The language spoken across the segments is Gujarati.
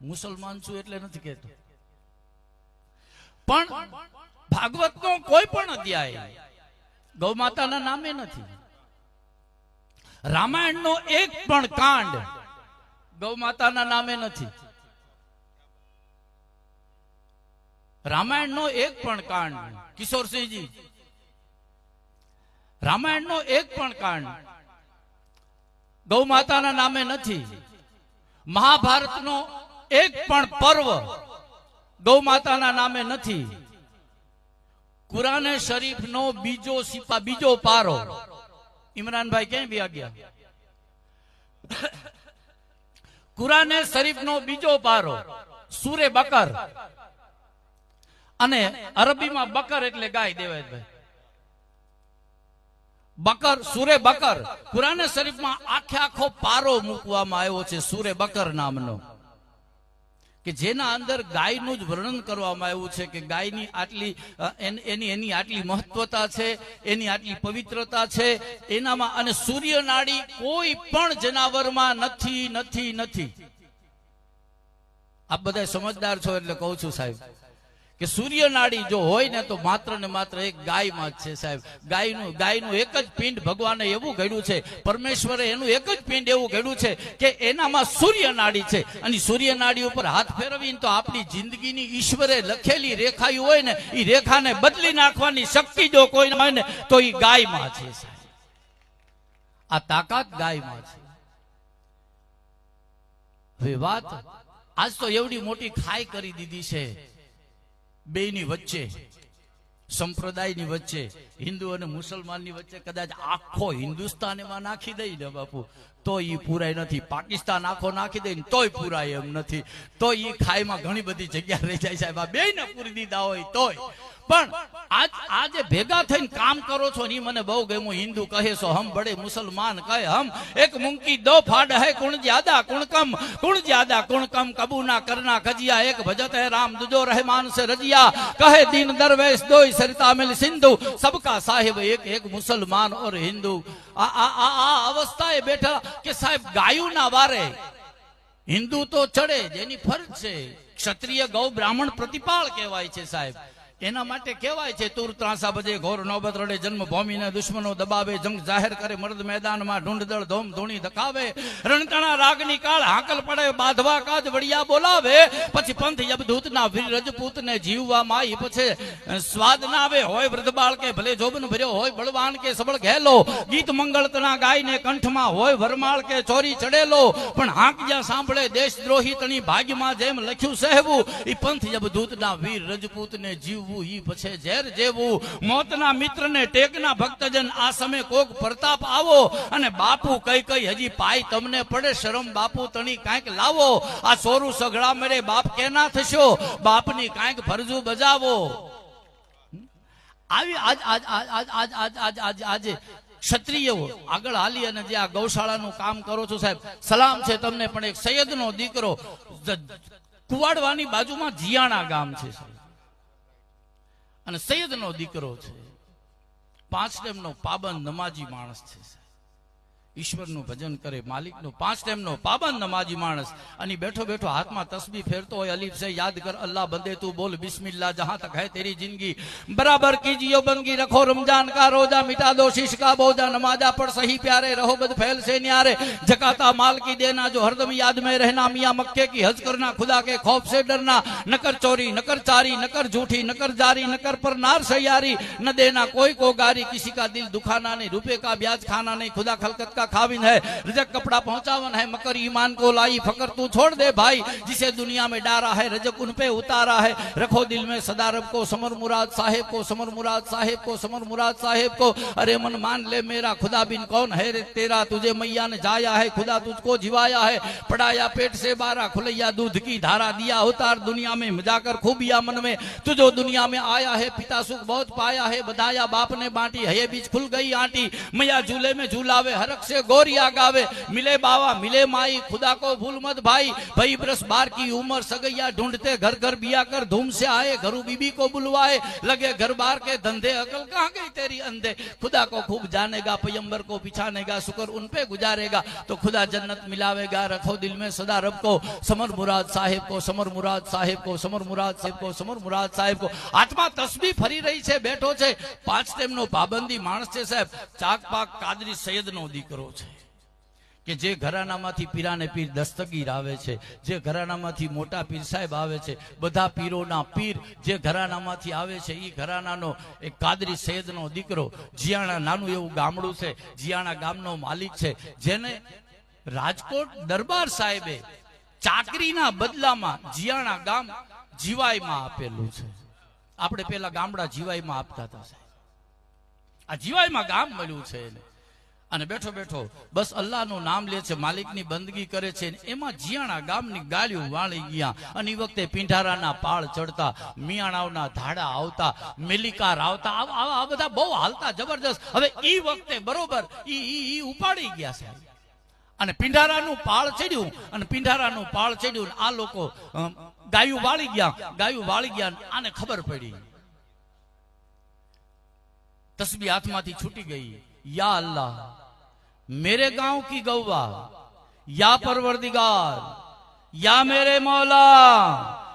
મુસલમાન છું એટલે નથી કહેતો. પણ ભાગવતનો કોઈ પણ અધ્યાય ગૌ માતાના નામે નથી. રામાયણનો એક પણ કાંડ ગૌ માતાના નામે નથી. રામાયણનો એક પણ કાંડ, કિશોરસિંહજી. રામાયણનો એક પણ કાંડ ગૌ માતાના નામે નથી. મહાભારતનો એક પણ પર્વ ગૌ માતાના નામે નથી. કુરાને શરીફનો બીજો સિપા, બીજો પારો. ઇમરાનભાઈ ક્યાંય બી ગયા? કુરાને શરીફનો બીજો પારો, સુરે બકર. અને અરબીમાં બકર એટલે ગાય દેવાયતભાઈ બકર, સુરે બકર. કુરાને શરીફમાં આખે આખો પારો મૂકવામાં આવ્યો છે, સુરે બકર નામનો. કે જેના અંદર ગાયનું જ વર્ણન કરવામાં આવ્યું છે કે ગાયની આટલી એની એની આટલી મહત્વતા છે, એની આટલી પવિત્રતા છે, એનામાં અને સૂર્ય નાડી કોઈ પણ જનાવરમાં નથી નથી નથી. આપ બધા સમજદાર છો એટલે કહું છું સાહેબ. કે સૂર્યનાડી જો હોય ને તો માત્ર ને માત્ર એક ગાયમાં જ છે સાહેબ. ગાયનું ગાયનું એક જ પિંડ ભગવાને એવું ઘડ્યું છે. પરમેશ્વરે એનું એક જ પિંડ એવું ઘડ્યું છે કે એનામાં સૂર્યનાડી છે. અને સૂર્યનાડી ઉપર હાથ ફેરવીને તો આપણી જિંદગીની ઈશ્વરે લખેલી રેખાઈ હોય ને એ રેખાને બદલી નાખવાની શક્તિ જો કોઈ હોય ને, તો એ ગાયમાં છે સાહેબ. આ તાકાત ગાયમાં છે. હવે વાત, આજ તો એવડી મોટી ખાઈ કરી દીધી છે. બેની વચ્ચે, સંપ્રદાયની વચ્ચે, હિન્દુ અને મુસલમાનની વચ્ચે કદાચ આખો હિન્દુસ્તાન એમાં નાખી દઈ ને બાપુ. તો પૂરાય નથી. પાકિસ્તાન આખો નાખી દે તોય પૂરાય એમ નથી. તો ઈ ખાઈમાં ઘણી બધી જગ્યા રહી જાય સાહેબ. આ ને પૂરી દીધા હોય તોય. પણ આજ ભેગા થઈને કામ કરો છો ને મને બહુ ગમ્યું. હિન્દુ કહે છો, હમ બડે મુસલમાન કહે, હમ એક મુંકી દો ફાડ હે કુણ જ્યાદા, કુણ કમ, કુણ જ્યાદા, કુણ કમ કબૂ ના કરના કજિયા એક ભજત હે રામ, દુજો રહેમાન સે રજિયા. કહે, દીન દરવેશ દોઈ સરિતા મિલ સિંધુ, સબકા સાહેબ એક એક મુસલમાન ઓર હિન્દુ. આ આ આ અવસ્થાએ બેઠા કે સાહેબ, ગાયું ના વારે. હિન્દુ તો ચડે જ એની ફરજ છે. ક્ષત્રિય ગૌ બ્રાહ્મણ પ્રતિપાળ કહેવાય છે સાહેબ. એના માટે કહેવાય છે, તુર ત્રાસા બજે ઘોર નોબત રડે, જન્મભૂમિને દુશ્મનો દબાવે, જંગ જાહેર કરે, મર્દ મેદાનમાં ઢૂંઢદળ ધોમ ધૂણી ધકાવે, રણતણા રાગની કાળ હાકલ પડે, બાંધવા કાજ વડિયા બોલાવે, પછી પંથ યબદૂતના વીર રજપૂતને જીવવામાં ઈ પછી, સ્વાદ ના આવે, હોય વૃદ્ધ બાળ કે ભલે જોબન ભર્યો હોય, બળવાન કે સબળ ઘેલો, ગીત મંગળતના ગાયને કંઠમાં હોય, વરમાળ કે ચોરી ચડેલો, પણ હાંક જ્યાં સાંભળે, દેશદ્રોહી તણી ભાગ્યમાં જેમ લખ્યું સહેવું એ પંથ યબદૂતના વીર રજપૂતને કઈ કઈ હજી પાય તમને પડે શરમ બાપુ તણી કાંઈક લાવો. આ સોરું સઘળા મરે બાપ કેના થશો? બાપની કાંઈક ફરજુ બજાવો. આવી આજે ક્ષત્રિયો આગળ હાલી અને જે આ ગૌશાળાનું કામ કરો છો સાહેબ, સલામ છે તમને પણ એક સૈયદનો દીકરો. કુવાડવાની બાજુમાં જિયાણા ગામ છે. સાહેબ અને સૈયદનો દીકરો છે પાંચ ટાઈમનો પાબંદ નમાજી માણસ છે. ایشور نو بجن کرے مالک نو پانچ ٹائم نو پابند نماز مانسو بیٹھو ہاتھ میں یاد کر اللہ بندے جہاں تک ہے تیری جندگی برابر کی جیو بندگی رکھو رمضان کا روزہ نیارے جکا مال کی دینا جو ہر دم یاد میں رہنا میاں مکے کی حج کرنا خدا کے خوف سے ڈرنا نہ کر چوری نہ کر چاری نہ کر جھٹھی نکر جاری نہ کر نار سیاری نہ دینا کوئی کو گاری کسی کا دل دکھانا نہیں روپے کا بیاج کھانا نہیں خدا خلکت کا کھاوین ہے رجک کپڑا پہنچاون ہے مکر ایمان کو لائی فقر تو چھوڑ دے بھائی جسے دنیا میں ڈارا ہے رجک ان پہ اتارا ہے رکھو دل میں صدا رب کو سمر مراد صاحب کو سمر مراد صاحب کو سمر مراد صاحب کو ارے من مان لے میرا خدا بن کون ہے تیرا تجھے میاں نے جایا ہے خدا تجھ کو جھوایا ہے پڑایا پیٹ سے بارا کھلیا دودھ کی دھارا دیا اتار دنیا میں مجا کر خوبیا من میں تجھو دنیا میں آیا ہے پتا سکھ بہت پایا ہے بدایا باپ نے بانٹی ہے بیچ کھل گئی آنٹی میا جھولے میں جھولاوے ہرک سے کے گوری آگاوے، ملے باوا، ملے مائی، خدا کو بھول مت بھائی۔ بھائی، برس بار کی عمر سگیا ڈھونڈتے، گھر گھر بیا کر دھوم سے آئے، گھرو بی بی کو بلوائے۔ لگے گھر بار کے دندے اکل کہاں گئی تیری اندے خدا کو خوب جانے گا، پیمبر کو پچھانے گا سکر ان پہ گجارے گا۔ تو خدا جنت ملاوے گا، رکھو دل میں صدا رب کو۔ سمر مراد صاحب کو، سمر مراد صاحب کو، سمر مراد صاحب کو، سمر مراد صاحب کو۔ آتما تسبیح پھری رہی چھے، بیٹھو چھے۔ پانچ છે نو پابندی، مانس چھے صاحب۔ چاک پاک قادری سید نو دیکھ છે. કે જે ઘરાનામાંથી પીરાને પીર દસ્તગીર આવે છે, જે ઘરાનામાંથી મોટા પીર સાહેબ આવે છે, બધા પીરોના પીર જે ઘરાનામાંથી આવે છે એ ઘરાનાનો એક કાદરી સૈયદનો દીકરો, જીયાણા નાનું એવું ગામડું છે, જીયાણા ગામનો માલિક છે, જેને રાજકોટ દરબાર સાહેબે ચાકરીના બદલામાં જીયાણા ગામ જીવાઈમાં આપેલું છે. આપણે પેલા ગામડા જીવાઈમાં આપતા હતા સાહેબ. આ જીવાઈમાં ગામ મળ્યું છે એને. અને બેઠો બેઠો બસ અલ્લાહનું નામ લે છે, માલિકની બંદગી કરે છે એમાં જીયાણા ગામની ગાળીઓ વાળી ગયા અને એ વખતે પિંઢારાના પાળ ચડતા, મિયાણાઓના ધાડા આવતા મેલિકાર આવતા આવા આ બધા બહુ હાલતા જબરજસ્ત. હવે એ વખતે બરોબર ઈ ઈ ઉપાડી ગયા છે. અને પિંઢારાનું પાળ ચડ્યું, અને પિંઢારાનું પાળ ચડ્યું આ લોકો ગાયું વાળી ગયા, ગાયું વાળી ગયા આને ખબર પડી. تسبیح تھی چھوٹی گئی۔ یا اللہ، میرے گاؤں کی گوا، یا پروردگار، یا میرے مولا،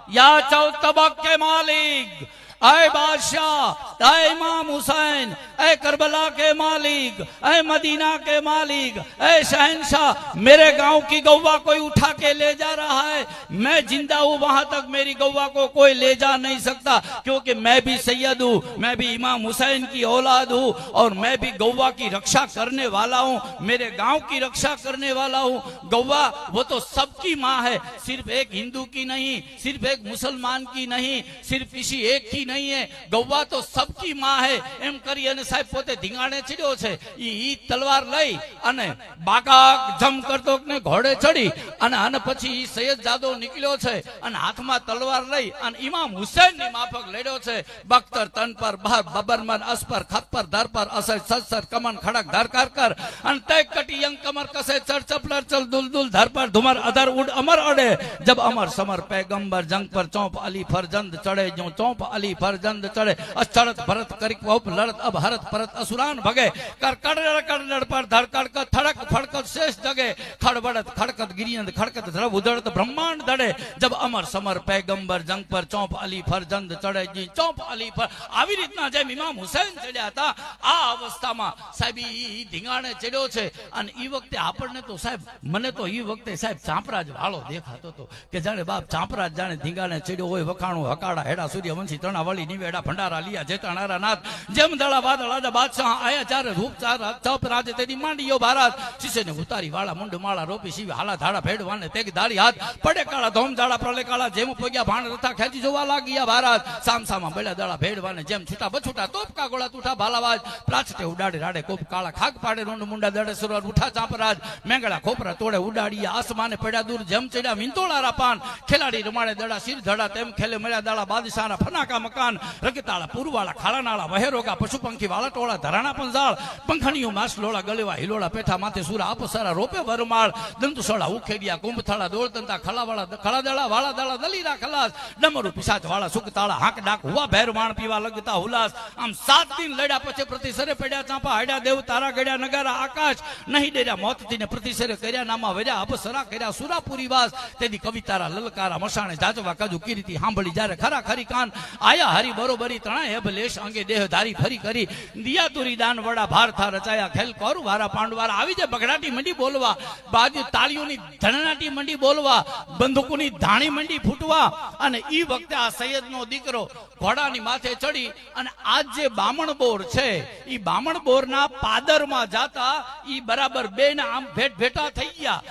یا چوتبک کے مالک اے بادشاہ، اے امام حسین، اے کربلا کے مالک، اے مدینہ کے مالک، اے شہنشاہ، میرے گاؤں کی گوہ کوئی اٹھا کے لے جا رہا ہے۔ میں جندہ ہوں، وہاں تک میری گوہ کو کوئی لے جا نہیں سکتا، کیونکہ میں بھی سید ہوں، میں بھی امام حسین کی اولاد ہوں، اور میں بھی گوہ کی رکشا کرنے والا ہوں، میرے گاؤں کی رکشا کرنے والا ہوں۔ گوا وہ تو سب کی ماں ہے، صرف ایک ہندو کی نہیں، صرف ایک مسلمان کی نہیں، صرف کسی ایک کی نہیں۔ નહીં હે. ગૌવા તો સબકી માં હે. એમ કરી અને સાહેબ પોતે ધીંગાણે ચડ્યો છે. ઈ ઈ તલવાર લઈ અને બાકા જમ કરતો ને ઘોડે ચડી અને અને પછી ઈ સૈયદ જાદવ નીકળ્યો છે અને હાથમાં તલવાર લઈ અને ઇમામ હુસેનની માફક લડ્યો છે. બખ્તર તન પર બહાર બબરમન અસ પર ખત પર ધર પર અસર, સસર, કમન, ખડક ધર કર. કર અને તય કટી યંગ કમર કસે, ચડ ચપલર, ચલ, દુલ દુલ ધર પર ધુમર, અધર, ઉડ, અમર, અડે. જબ અમર, સમર, પૈગંબર જંગ પર ચોંપ, અલી, ફરજંદ, ચડે જો ચોંપ, અલી ભરજંદ ચડે. અચળત ભરત કરિક ઉપ લડત, અબ હરત પરત અસુરાન ભગે. કર કડર કડર પર ધડકડ થડક ફડકત શેષ જગે. ખડબડત ખડકત ગિરિયંદ, ખડકત ધ્રવ ઉદળત બ્રહ્માંડ દડે. જબ અમર સમર પેગંબર જંગ પર ચોંપ અલી ફરજંદ ચડે જી. ચોંપ અલી પર આવી રીતના જેમ ઇમામ હુસૈન ચડ્યા હતા, આ અવસ્થામાં સાહેબ ઈ ધીંગાણે ચડ્યો છે. અને ઈ વખતે આપણને તો સાહેબ, મને તો એ વખતે સાહેબ ચાંપરાજ વાળો દેખાતો હતો કે જાણે બાપ ચાંપરાજ જાણે ધીંગાને ચડ્યો હોય, વખાણો હકાડા હેડા, સૂર્યવંશી ત્રણા તણાવળી નિવેડા ભંડારા લિયા જેતાણારા નાથ. જેમ દળા વાદળા બાદશાહ આયા ચારે રૂપ ચાર ચપ રાજે તેની માંડીયો ભારત. શિષ્યને ઉતારી વાળા મુંડ માળા રોપી શિવ હાલા ધાડા ભેડવાને તેગ દાળી હાથ. પડે કાળા ધોમ દાળા પ્રલે કાળા જેમ પોગ્યા ભાણ રથા ખેંચી જોવા લાગ્યા ભારત. સામ સામા બેડા દાળા ભેડવાને જેમ છૂટા બછૂટા તોપકા ગોળા તૂઠા ભાલાવાજ. પ્રાચતે ઉડાડે રાડે કોપ કાળા ખાક પાડે રોંડ મુંડા દડે સુરવાર ઉઠા ચાપરાજ. મેંગળા ખોપરા તોડે ઉડાડી આસમાને પડ્યા દૂર. જેમ ચડ્યા વિંતોળારા પાન. ખેલાડી રમાડે દડા સિર ધડા તેમ ખેલે મળ્યા દાડા બાદશાહના ફનાકા મકાન, રગતાળા, પૂરવાળા, ખાળાનાળા વહેરોગા પશુ પંખી વાળા ટોળા ધરાણા પંજાળ પંખણીઓ, માસ, લોળા ગલેવા હિલોળા, પેઠા, માથે સુરા આપસારા રોપે વરમાળ, દંતુસોળા, ઉખેડિયા, કુંભથાળા દોળતંતા ખલાવાળા, ખળાદાળા વાળા દલીરા, ખલાસ, ડમરુ પિસાચ વાળા સુકતાળા હાંક, ડાક, હુવા ભેર માણ પીવા, લગતા, હુલાસ. આમ સાત દિન લડ્યા પછી પ્રતિસરે પડ્યા ચાંપા, હાડ્યા, દેવ, તારા ગડ્યા નગારા, આકાશ, નહીં ડેર્યા મોતથી ને પ્રતિસરે કર્યા, નામા વર્યા, અપસરા કર્યા, સુરાપુરી વાસ. તેથી કવિતારા, લલકારા, મસાણે, જાજવા, કાજુ, કીર્તિ સાંભળી જ્યારે ખરા ખરી કાન આયા હરી બરોબરી તણા હેબ લેશ અંગે દેહ ધારી ફરી કરી. દિયાતુરી દાન વડા ભાર થા રચાયા. ખેલ કરું, વારા પાંડવારા. આવી જાય બગડાટી મંડી બોલવા. બાજુ તાળીઓની ધણનાટી મંડી બોલવા. બંદૂકોની ધાણી મંડી ફૂટવા. અને ઈ વખતે આ સૈયદનો દીકરો ઘોડાની માથે ચડી અને આજ જે બામણ બોર છે, ઈ બામણ બોરના પાદરમાં જાતા ઈ બરાબર બે ને આમ ભેટ ભેટા થઈ ગયા.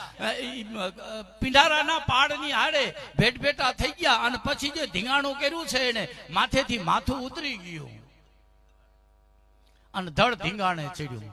પિંડારાના પાડની આડે ભેટ ભેટા થઈ ગયા. અને પછી જે ધીંગાણું કર્યું છે એને માથેથી માથું ઉતરી ગયું અને ધડ ધીંગાણે ચડ્યું.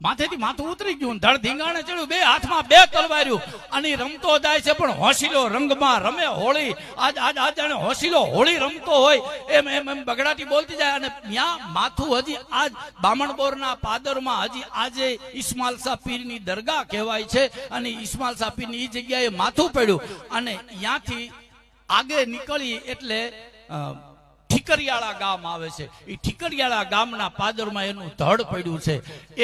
માથેથી માથું ઉતરી ગયું ધડ ધીંગાણે ચડ્યું. બે હાથમાં બે તલવાર્યું અને રમતો જાય છે, પણ હોશીલો રંગમાં રમે હોળી. આજ આજ આજ જાણે હોશીલો હોળી રમતો હોય. એમ એમ એમ બગડાટી બોલતી જાય અને ત્યાં માથું હજી આજ બામણબોરના પાદરમાં હજી આજે ઇસ્માલ શાહ પીરની દરગાહ કહેવાય છે. અને ઇસ્માલ શાહ પીરની એ જગ્યાએ માથું પડ્યું. અને ત્યાંથી આગે નીકળી એટલે ઠીકરિયાળા ગામ આવે છે. એ ઠીકરિયાળા ગામના પાદરમાં એનું ધડ પડ્યું છે.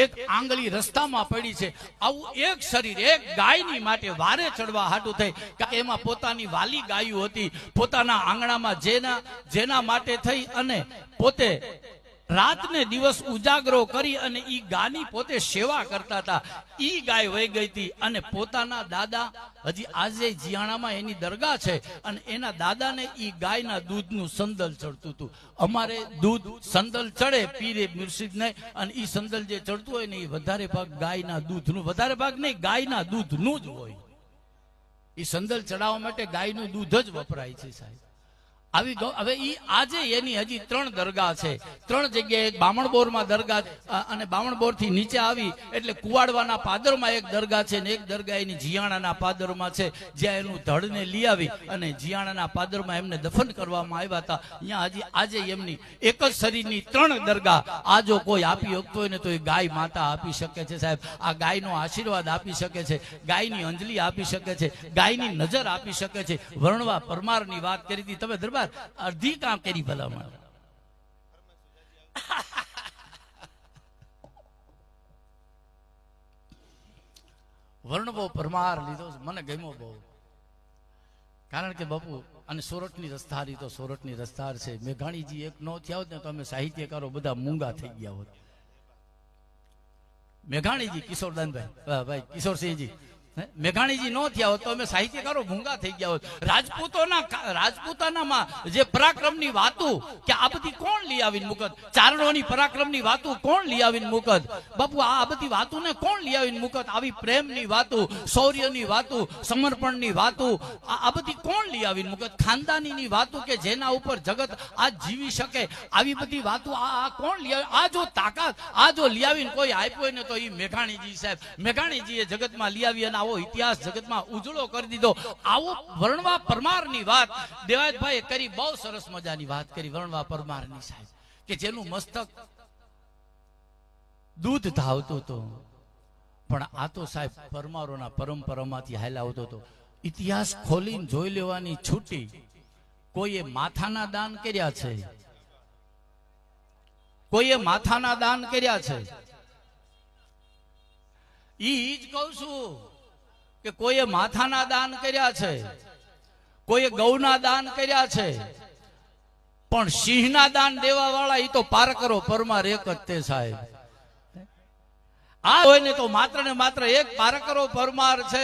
એક આંગળી રસ્તામાં પડી છે. આવું એક શરીર, એક ગાયની માટે વારે ચડવા હાટું થઈ. કે એમાં પોતાની વાલી ગાયું હતી. પોતાના આંગણામાં જેના જેના માટે થઈ અને પોતે રાત ને દિવસ ઉજાગરો કરી અને ઈ ગાની પોતે સેવા કરતા હતા. ઈ ગાય વહી ગઈ હતી અને પોતાના દાદા, હજી આજે જીયાણામાં એની દરગાહ છે અને એના દાદાને ઈ ગાયના દૂધનું સંદલ ચડતું હતું. અમારે દૂધ સંદલ ચડે પીરે મુર્શિદને અને ઈ સંદલ જે ચડતું હોય ને એ વધારે ભાગ ગાયના દૂધનું, વધારે ભાગ નહીં, ગાયના દૂધનું જ હોય. ઈ સંદલ ચડાવવા માટે ગાયનું દૂધ જ વપરાય છે સાહેબ. આવી હવે ઈ આજે એની હજી ત્રણ દરગાહ છે. ત્રણ જગ્યાએ એક બામણબોરમાં દરગાહ અને બામણબોરથી નીચે આવી, એટલે કુવાડવાના પાદરમાં એક દરગાહ છે ને એક દરગાહ એની જીયાણાના પાદરમાં છે. જ્યાં એનું ધડને લઈ આવી અને જીયાણાના પાદરમાં એમને દફન કરવામાં આવ્યા હતા. અહીંયા હજી આજે એમની એક જ શરીરની ત્રણ દરગાહ. આ જો કોઈ આપી શકતો હોય ને તો એ ગાય માતા આપી શકે છે સાહેબ. આ ગાયનો આશીર્વાદ આપી શકે છે. ગાયની અંજલિ આપી શકે છે. ગાયની નજર આપી શકે છે. વર્ણવા પરમારની વાત કરી હતી. તમે દરબાર અડધી કામ કરી ભલામણ વર્ણવો પરમાર લીધો મને ગમ્યો બહુ. કારણ કે બાપુ, અને સોરઠની રસ્તારી તો સોરઠની રસ્તાર છે. મેઘાણીજી એક નો થયા હોત ને તો અમે સાહિત્યકારો બધા મૂંગા થઈ ગયા હોત. મેઘાણીજી, કિશોરદાનભાઈ ભાઈ, કિશોરસિંહજી? મેઘાણીજી નો થયા હોત તો અમે સાહિત્યકારો ભૂંગા થઈ ગયા હોત. રાજપૂતોના રાજપૂતાનામાં જે પરાક્રમની વાતો કે આ બધી કોણ લઈ આવીને મુકત? ચારણોની પરાક્રમની વાતો કોણ લઈ આવીને મુકત? બાપુ, આ બધી વાતોને કોણ લઈ આવીને મુકત? આવી પ્રેમની વાતો, શૌર્યની વાતો, સમર્પણની વાતો, આ બધી કોણ લઈ આવીને મુકત? ખાનદાનીની વાતો કે જેના ઉપર જગત આ જીવી શકે? આવી બધી વાતો આ કોણ લઈ આવી? આ જો તાકાત, આ જો લઈ આવીને કોઈ આપ્યો ને તો એ મેઘાણીજી સાહેબ. મેઘાણીજીએ જગતમાં લઈ આવી અને આવો ઇતિહાસ જગતમાં ઉજળો કરી દીધો. આવો વર્ણવા પરમારની વાત. દેવાયતભાઈએ કરી, બહુ સરસ મજાની વાત કરી, વર્ણવા પરમારની સાહેબ. કે જેનું મસ્તક દૂધ ધાવતું હતું. પણ આ તો સાહેબ પરમારોના પરંપરામાંથી હાલ આવતો હતો. ઇતિહાસ ખોલીને જોઈ લેવાની છૂટી. કોઈએ માથાના દાન કર્યા છે? કોઈએ માથાના દાન કર્યા છે? ઈ જ કહું છું. કે કોઈએ માથાના દાન કર્યા છે, કોઈએ ગૌના દાન કર્યા છે, પણ સિંહના દાન દેવા વાળા એ તો પારકરો પરમાર એક જ તે સાહેબ. આ હોય ને તો માત્ર ને માત્ર એક પારકરો પરમાર છે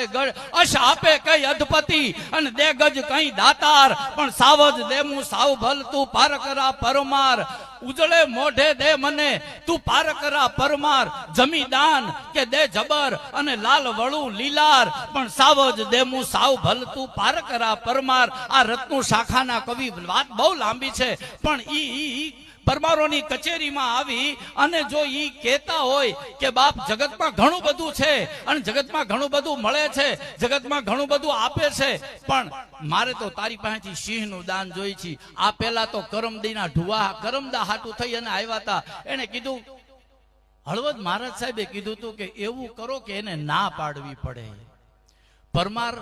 અશ આપે કઈ અધપતિ અને દે ગજ કઈ દાતાર, પણ સાવજ દેમું સાવ ભલ તું પારકરા પરમાર. ઉજળે મોઢે દે મને. તું પારકરા પરમાર, જમીદાન કે દે જબર અને લાલ વળું લીલાર. પણ સાવજ દેમું સાવ ભલ, તું પારકરા પરમાર. આ રત્નું શાખાના કવિ વાત બહુ લાંબી છે. પણ ઈ- ઈ પરમારોની કચેરીમાં આવી અને જો ઈ કહેતા હોય કે બાપ જગતમાં ઘણું બધું છે અને જગતમાં ઘણું બધું મળે છે, જગતમાં ઘણું બધું આપે છે, પણ મારે તો તારી પાસેથી સિંહનું દાન જોઈ છે. આ પેલા તો કરમદીના ઢુવા કરમદા હાટું થઈ અને આવ્યા હતા. એને કીધું, હળવદ મહારાજ સાહેબે કીધું હતું કે એવું કરો કે એને ના પાડવી પડે. પરમાર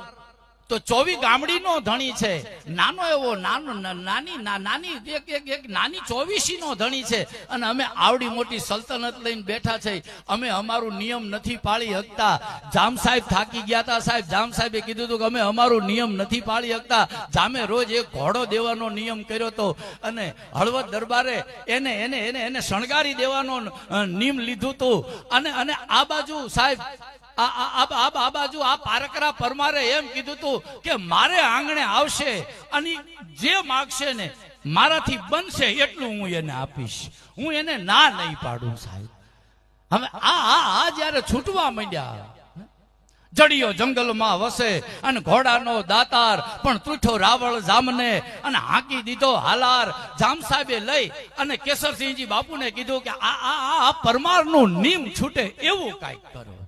તો ચોવી ગામડીનો ધણી છે. નાનો એવો, નાનો નાની નાની, એક એક એક, નાની ચોવીસી નો ધણી છે. અને અમે આવડી મોટી સલ્તનત લઈને બેઠા છે. અમે અમારું નિયમ નથી પાળી શકતા જામ સાહેબ થાકી ગયા હતા સાહેબ. જામ સાહેબે કીધું હતું કે અમે અમારું નિયમ નથી પાળી શકતા જામે રોજ એક ઘોડો દેવાનો નિયમ કર્યો હતો અને હળવદ દરબારે એને એને એને એને શણગારી દેવાનો નિયમ લીધું હતું અને અને આ બાજુ સાહેબ આ બાજુ આ પારકરા પરમારે એમ કીધું તું કે મારે આંગણે આવશે અને જે માગશે ને મારાથી બનશે એટલું હું એને આપીશ. હું એને ના નહીં પાડું સાહેબ. હવે આ આ જ્યારે છૂટવા માંડ્યા, જડિયો જંગલમાં વસે અને ઘોડાનો દાતાર પણ તૂઠો રાવળ જામને અને હાંકી દીધો હાલાર જામ સાહેબે લઈ અને કેસરસિંહજી બાપુને કીધું કે આ- આ પરમારનું નીમ છૂટે એવું કાંઈક કરો.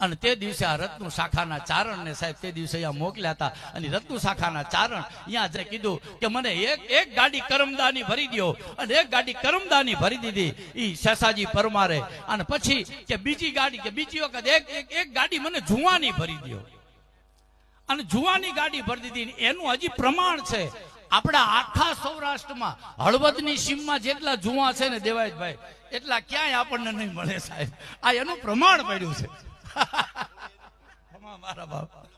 અને તે દિવસે આ રત્નુ શાખાના ચારણને સાહેબ તે દિવસે અહીંયા મોકલ્યા હતા. અને રત્ન શાખાના ચારણ અહીંયા જે કીધું કે મને એક એક ગાડી કરમદાની ભરી દ્યો. અને એક ગાડી કરમદાની ભરી દીધી. એ શેષાજી પરમારે. અને પછી કે બીજી ગાડી, કે બીજી વખત એક એક ગાડી મને જુવાની ભરી દ્યો. અને જુવાની ગાડી ભરી દીધી. એનું હજી પ્રમાણ છે. આપણા આખા સૌરાષ્ટ્રમાં હળવદની સીમમાં જેટલા જુવા છે ને દેવાયતભાઈ, એટલા ક્યાંય આપણને નહીં મળે સાહેબ. આ એનું પ્રમાણ પડ્યું છે. મારા બાપ.